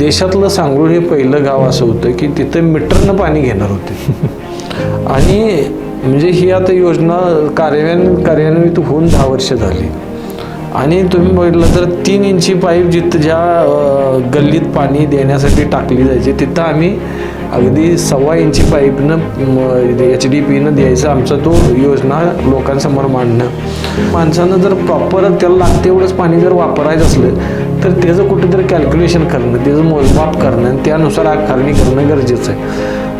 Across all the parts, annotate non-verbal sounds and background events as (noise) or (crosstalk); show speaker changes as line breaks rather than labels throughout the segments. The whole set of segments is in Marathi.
देशातलं सांगरूळ हे पहिलं गाव असं होतं की तिथं मीटरनं पाणी घेणार होते. (laughs) आणि म्हणजे ही आता योजना कार्यान्वित कार्यान्वित होऊन दहा वर्ष झाली. आणि तुम्ही बघितलं तर तीन इंची पाईप जिथं ज्या गल्लीत पाणी देण्यासाठी टाकली जायची तिथं आम्ही अगदी सव्वा इंची पाईपनं एच डी पीनं द्यायचं आमचा तो योजना लोकांसमोर मांडणं. माणसानं जर प्रॉपर त्याला लागते एवढंच पाणी जर वापरायचं असलं तर त्याचं कुठेतरी कॅल्क्युलेशन करणं त्याचं मोजमाप करणं आणि त्यानुसार आकारणी करणं गरजेचं आहे.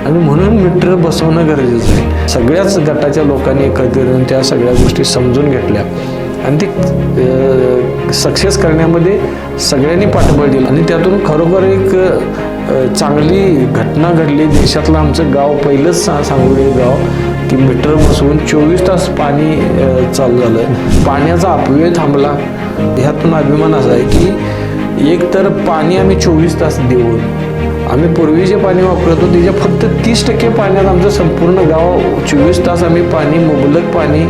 आणि म्हणून मीटर बसवणं गरजेचं आहे. सगळ्याच गटाच्या लोकांनी एकत्र येऊन त्या सगळ्या गोष्टी समजून घेतल्या. आणि ते सक्सेस करण्यामध्ये सगळ्यांनी पाठबळ दिलं. आणि त्यातून खरोखर एक चांगली घटना घडली. देशातलं आमचं गाव पहिलंच सा सांगोली गाव की मीटर बसवून चोवीस तास पाणी चालू झालं. पाण्याचा अपव्यय थांबला. ह्यातून अभिमान असा आहे की एक तर पाणी आम्ही चोवीस तास देऊन आम्ही पूर्वी जे पाणी वापरतो त्याच्या फक्त तीस टक्के पाण्यात आमचं संपूर्ण गाव चोवीस तास आम्ही पाणी मुबलक पाणी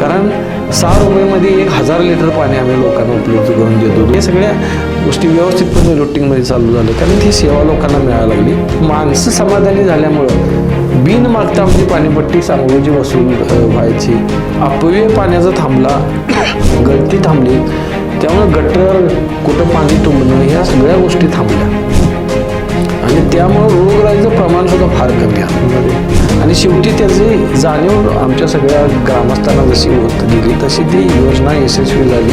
कारण सहा रुपयामध्ये एक हजार लिटर पाणी आम्ही लोकांना उपलब्ध करून देतो हे सगळ्या गोष्टी व्यवस्थितपणे रुटीनमध्ये चालू झालं कारण ती सेवा लोकांना मिळायला लागली. माणसं समाधानी झाल्यामुळं बिन मागता आमची पाणीपट्टी सांगोजी वसूल व्हायची. अपव्यय पाण्याचा थांबला (coughs) गळती थांबली. त्यामुळे गटर कुठं पाणी तुंबणं ह्या सगळ्या गोष्टी थांबल्या. आणि त्यामुळं रोगराईचं प्रमाण सुद्धा फार कमी आहे आणि शेवटी त्याची जाणीव आमच्या सगळ्या ग्रामस्थांना जशी होत गेली तशी ती योजना यशस्वी झाली.